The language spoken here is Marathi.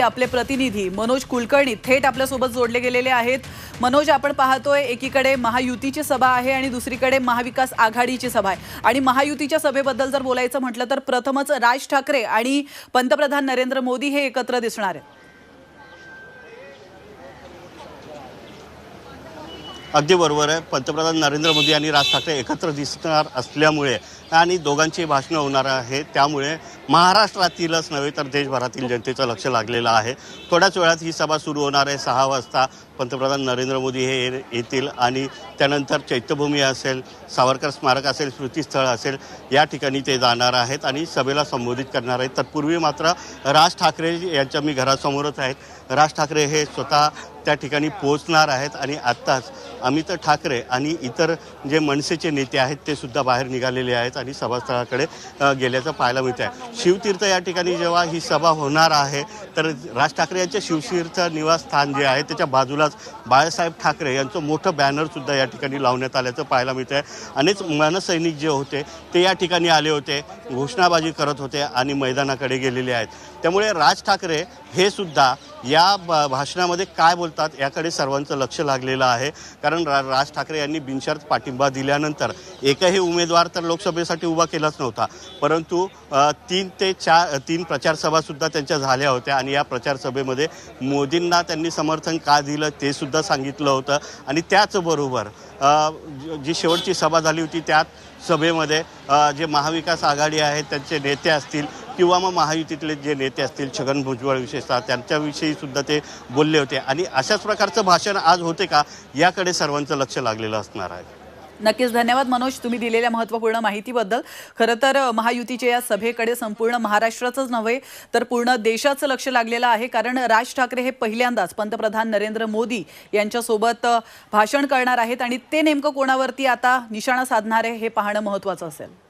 आपले प्रतिनिधी मनोज कुलकर्णी थेट आपल्यासोबत जोडले गेलेले आहेत. मनोज आपण पाहतोय एकीकडे महायुतीची सभा आहे आणि दुसरीकडे महाविकास आघाडीची सभा आहे. आणि महायुतीच्या सभेबद्दल जर बोलायचं म्हटलं तर प्रथमच राज ठाकरे आणि पंतप्रधान नरेंद्र मोदी हे एकत्र दिसणार आहेत. अगदी बरोबर आहे. पंतप्रधान नरेंद्र मोदी आणि राज ठाकरे एकत्र दिसणार असल्यामुळे आणि दोघांची भाषणं होणार आहे. त्यामुळे महाराष्ट्रातीलच नव्हे तर देशभरातील जनतेचं लक्ष लागलेलं आहे. थोड्याच वेळात ही सभा सुरू होणार आहे. सहा वाजता पंतप्रधान नरेंद्र मोदी हे ये- येतील आणि त्यानंतर चैत्यभूमी असेल सावरकर स्मारक असेल स्मृतीस्थळ असेल या ठिकाणी ते जाणार आहेत आणि सभेला संबोधित करणार आहेत. तत्पूर्वी मात्र राज ठाकरे यांच्या मी घरासमोरच आहेत. राज ठाकरे हे स्वतः त्या ठिकाणी पोहोचणार आहेत आणि आत्ताच अमित ठाकरे आणि इतर जे मनसेचे नेते आहेत ते सुद्धा बाहेर निघालेले आहेत. आणि सभास्थळाकडे गेल्याचं पाहायला मिळत आहे शिवतीर्थ या ठिकाणी जेव्हा ही सभा होणार आहे तर राज ठाकरे यांच्या शिवतीर्थ निवासस्थान जे आहे त्याच्या बाजूलाच बाळासाहेब ठाकरे यांचं मोठं बॅनर सुद्धा या ठिकाणी लावण्यात आल्याचं पाहायला मिळतं आहे अनेक मनसैनिक जे होते ते या ठिकाणी आले होते घोषणाबाजी करत होते आणि मैदानाकडे गेलेले आहेत. त्यामुळे राज ठाकरे हे सुद्धा या ब- भाषणामध्ये काय बोलतात याकडे सर्वांचं लक्ष लागलेलं आहे. कारण रा राज ठाकरे यांनी बिनशर्त पाठिंबा दिल्यानंतर एकही उमेदवार तर लोकसभेसाठी उभा केलाच नव्हता. परंतु तीन ते चार तीन प्रचारसभासुद्धा त्यांच्या झाल्या होत्या आणि या प्रचारसभेमध्ये मोदींना त्यांनी समर्थन का दिलं ते सुद्धा सांगितलं होतं. आणि त्याचबरोबर जी शेवटची सभा झाली होती त्यात सभेमध्ये जे महाविकास आघाडी आहेत त्यांचे नेते असतील किंवा मग महायुतीतले जे नेते असतील छगन भुजबळ विशेषतः त्यांच्याविषयी सुद्धा ते बोलले होते. आणि अशाच प्रकारचं भाषण आज होते का? याकडे सर्वांचं लक्ष लागलेलं असणार आहे. नक्कीच धन्यवाद मनोज तुम्ही दिलेल्या महत्त्वपूर्ण माहितीबद्दल. खरं तर महायुतीच्या या सभेकडे संपूर्ण महाराष्ट्राचंच नव्हे तर पूर्ण देशाचं लक्ष लागलेलं आहे. कारण राज ठाकरे हे पहिल्यांदाच पंतप्रधान नरेंद्र मोदी यांच्यासोबत भाषण करणार आहेत. आणि ते नेमकं कोणावरती आता निशाणा साधणार आहे हे पाहणं महत्त्वाचं असेल.